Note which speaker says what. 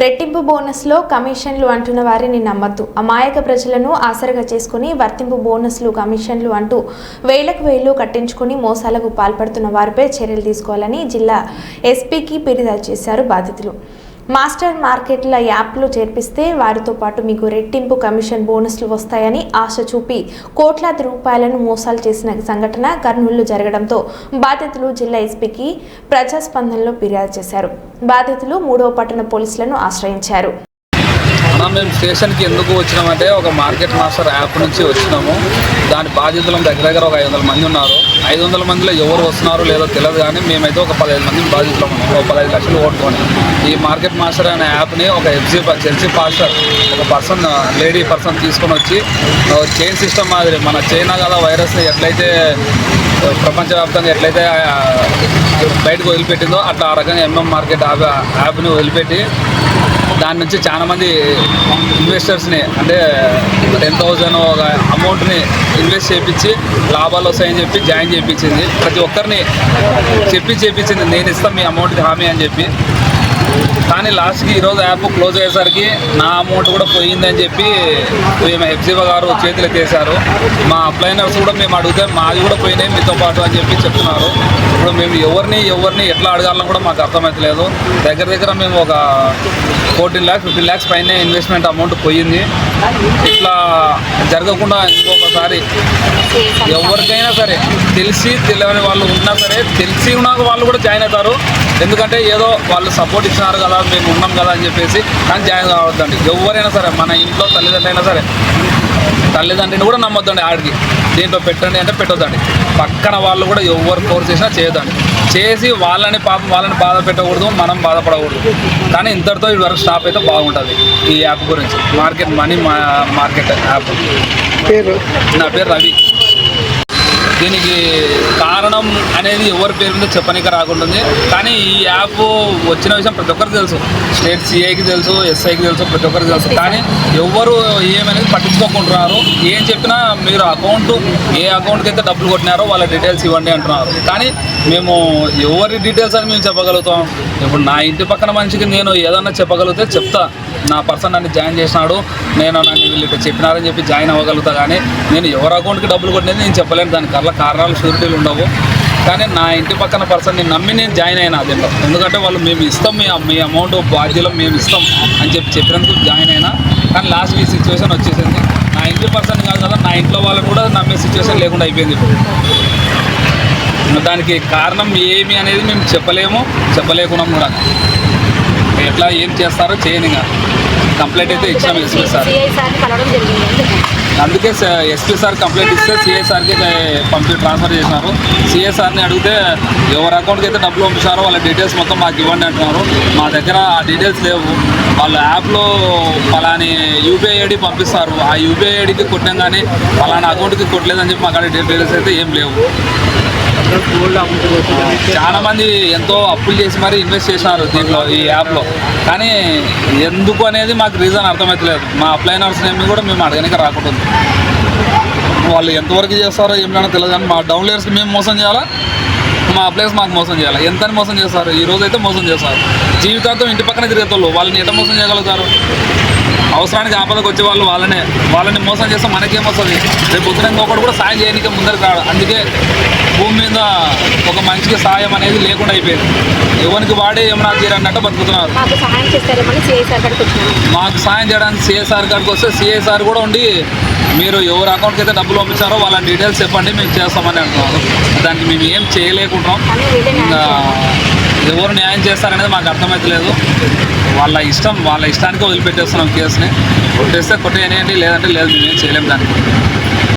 Speaker 1: రెట్టింపు బోనస్లో కమిషన్లు అంటున్న వారిని నమ్మద్దు. అమాయక ప్రజలను ఆసరగా చేసుకుని వర్తింపు బోనస్లు కమిషన్లు అంటూ వేలకు వేలు కట్టించుకుని మోసాలకు పాల్పడుతున్న వారిపై చర్యలు తీసుకోవాలని జిల్లా ఎస్పీకి ఫిర్యాదు చేశారు బాధితులు. మాస్టర్ మార్కెట్ల యాప్లు చేర్పిస్తే వారితో పాటు మీకు రెట్టింపు కమిషన్ బోనస్లు వస్తాయని ఆశ చూపి కోట్లాది రూపాయలను మోసాలు చేసిన సంఘటన కర్నూలు జరగడంతో బాధితులు జిల్లా ఎస్పీకి ప్రజాస్పందనలో ఫిర్యాదు చేశారు. బాధితులు మూడవ పట్టణ పోలీసులను ఆశ్రయించారు.
Speaker 2: మేము స్టేషన్కి ఎందుకు వచ్చినామంటే ఒక మార్కెట్ మాస్టర్ యాప్ నుంచి వచ్చినాము. దాని బాధితులం దగ్గర దగ్గర ఒక ఐదు వందల మంది ఉన్నారు. ఐదు వందల మందిలో ఎవరు వస్తున్నారో లేదో తెలియదు కానీ మేమైతే ఒక పదహైదు మంది బాధితులం ఉన్నాము ఒక పదహైదు లక్షలు ఓటుకొని. ఈ మార్కెట్ మాస్టర్ అనే యాప్ని ఒక ఎఫ్జీ చెల్సీ పాస్టర్ ఒక పర్సన్ లేడీ పర్సన్ తీసుకొని వచ్చి చైన్ సిస్టమ్ మాదిరి మన చైనా గల వైరస్ని ఎట్లయితే ప్రపంచవ్యాప్తంగా ఎట్లయితే బయటకు వదిలిపెట్టిందో అట్లా ఆ రకంగా ఎంఎం మార్కెట్ యాప్ యాప్ని వదిలిపెట్టి దాని నుంచి చాలా మంది ఇన్వెస్టర్స్ని అంటే టెన్ థౌజండ్ ఒక అమౌంట్ని ఇన్వెస్ట్ చేయించి లాభాలు వస్తాయని చెప్పి జాయిన్ చేయించింది ప్రతి ఒక్కరిని చెప్పి చేయించింది నేను ఇస్తాను మీ అమౌంట్కి హామీ అని చెప్పి. కానీ లాస్ట్కి ఈరోజు యాప్ క్లోజ్ అయ్యేసరికి నా అమౌంట్ కూడా పోయిందని చెప్పి మేము హెప్సిబా గారు చేతులు ఎత్తేసారు మా అప్లైనర్స్ కూడా మేము అడిగితే మాది కూడా పోయినాయి మీతో పాటు అని చెప్పి చెప్తున్నారు. ఇప్పుడు మేము ఎవరిని ఎవరిని ఎట్లా అడగాలని కూడా మాకు అర్థమవుతలేదు దగ్గర దగ్గర మేము ఒక ఫోర్టీన్ ల్యాక్స్ ఫిఫ్టీన్ ల్యాక్స్ పైన ఇన్వెస్ట్మెంట్ అమౌంట్ పోయింది. ఇట్లా జరగకుండా ఇంకొకసారి ఎవరికైనా సరే తెలిసి తెలియని వాళ్ళు ఉన్నా సరే తెలిసి ఉన్నాక వాళ్ళు కూడా జాయిన్ అవుతారు. ఎందుకంటే ఏదో వాళ్ళు సపోర్ట్ ఇచ్చినారు కదా మేము ఉన్నాం కదా అని చెప్పేసి కానీ జాయిన్ కావద్దండి. ఎవరైనా సరే మన ఇంట్లో తల్లిదండ్రులైనా సరే తల్లిదండ్రిని కూడా నమ్మొద్దండి ఆడికి. దీంట్లో పెట్టండి అంటే పెట్టొద్దండి. పక్కన వాళ్ళు కూడా ఎవరు ఫోర్స్ చేసినా చేయొద్దండి. చేసి వాళ్ళని పాపం వాళ్ళని బాధ పెట్టకూడదు మనం బాధపడకూడదు. కానీ ఇంతటితో ఈ వరకు స్టాప్ అయితే బాగుంటుంది ఈ యాప్ గురించి. Market money market app.
Speaker 3: పేరు?
Speaker 2: నా పేరు రవి. దీనికి కారణం అనేది ఎవరి పేరు మీద చెప్పనీకి రాకుంటుంది. కానీ ఈ యాప్ వచ్చిన విషయం ప్రతి ఒక్కరికి తెలుసు. స్టేట్ సిఐకి తెలుసు ఎస్ఐకి తెలుసు ప్రతి ఒక్కరికి తెలుసు. కానీ ఎవరు ఏమనేది పట్టించుకోకుంటున్నారు. ఏం చెప్పినా మీరు అకౌంట్ ఏ అకౌంట్కి అయితే డబ్బులు కొట్టినారో వాళ్ళ డీటెయిల్స్ ఇవ్వండి అంటున్నారు. కానీ మేము ఎవరి డీటెయిల్స్ అని మేము చెప్పగలుగుతాం. ఇప్పుడు నా ఇంటి పక్కన మనిషికి నేను ఏదన్నా చెప్పగలిగితే చెప్తా. నా పర్సన్ నన్ను జాయిన్ చేసినాడు. నేను నన్ను వీళ్ళు చెప్పినారని చెప్పి జాయిన్ అవ్వగలుగుతా. కానీ నేను ఎవరి అకౌంట్కి డబ్బులు కొట్టినది నేను చెప్పలేను. దానికి అలా కారణాలు షూరిటీలు ఉండవు. కానీ నా ఇంటి పక్కన పర్సన్ని నమ్మి నేను జాయిన్ అయినా దీంట్లో ఎందుకంటే వాళ్ళు మేము ఇస్తాం మీ మీ అమౌంట్ బాధ్యతలు మేము ఇస్తాం అని చెప్పి చెప్పినందుకు జాయిన్ అయినా. కానీ లాస్ట్ ఈ సిచ్యువేషన్ వచ్చేసింది. నా ఇంటి పర్సన్ కాదు కదా నా ఇంట్లో వాళ్ళని కూడా నమ్మే సిచ్యువేషన్ లేకుండా అయిపోయింది ఇప్పుడు. దానికి కారణం ఏమి అనేది మేము చెప్పలేము చెప్పలేకున్నాం కూడా. ఎట్లా ఏం చేస్తారో చేయనిగా. ఇంకా కంప్లైంట్ అయితే ఇచ్చాము ఎస్పీ సార్.
Speaker 4: అందుకే
Speaker 2: ఎస్పీ సార్ కంప్లైంట్ ఇస్తే సిఎస్ఆర్కి పంపి ట్రాన్స్ఫర్ చేసినారు. సిఎస్ఆర్ని అడిగితే ఎవరి అకౌంట్కి అయితే డబ్బులు పంపించారో వాళ్ళ డీటెయిల్స్ మొత్తం మాకు ఇవ్వండి అంటున్నారు. మా దగ్గర ఆ డీటెయిల్స్ లేవు. వాళ్ళ యాప్లో పలాని యూపీఐ ఐడి పంపిస్తారు. ఆ యూపీఐ ఐడికి కొట్టాం కానీ ఫలానా అకౌంట్కి కొట్టలేదని చెప్పి మాకు డీటెయిల్స్ అయితే ఏం లేవు. చాలా మంది ఎంతో అప్పులు చేసి మరి ఇన్వెస్ట్ చేసినారు దీంట్లో ఈ యాప్లో కానీ ఎందుకు అనేది మాకు రీజన్ అర్థమవుతలేదు మా అప్లైనర్స్ నేమ్ కూడా మేము అడగనిక రాకుండా వాళ్ళు ఎంతవరకు చేస్తారో ఏమైనా తెలియదు. కానీ మా డౌన్లోయర్స్కి మేము మోసం చేయాలా? మా అప్లైన్స్ మాకు మోసం చేయాలి? ఎంతని మోసం చేస్తారు? ఈ రోజు అయితే మోసం చేస్తారు. జీవితాంతం ఇంటి పక్కన తిరిగేతోళ్ళు వాళ్ళని ఎంత మోసం చేయగలుగుతారు? అవసరానికి ఆపదకు వచ్చే వాళ్ళు వాళ్ళనే వాళ్ళని మోసం చేస్తే మనకేం వస్తుంది రేపు పొద్దున ఇంకొకటి కూడా సాయం చేయడానికి ముందరికి రాడు. అందుకే భూమి మీద ఒక మనిషికి సాయం అనేది లేకుండా అయిపోయింది. ఎవరికి వాడే ఏమన్నా తీరన్నట్టు బతుకుతున్నారు.
Speaker 4: మాకు
Speaker 2: సాయం చేయడానికి సిఎస్ఆర్ కాడికి వస్తే సిఎస్ఆర్ కూడా ఉండి మీరు ఎవరి అకౌంట్కి అయితే డబ్బులు పంపించారో వాళ్ళ డీటెయిల్స్ చెప్పండి మేము చేస్తామని అంటున్నారు. దానికి మేము ఏం చేయలేకుంటున్నాం. ఎవరు న్యాయం చేస్తారనేది మాకు అర్థమవుతలేదు వాళ్ళ ఇష్టం వాళ్ళ ఇష్టానికి వదిలిపెట్టేస్తున్నాం కేసుని. కొట్టేస్తే కొట్టేయనియండి లేదంటే లేదు మేమేం చేయలేము దానికి.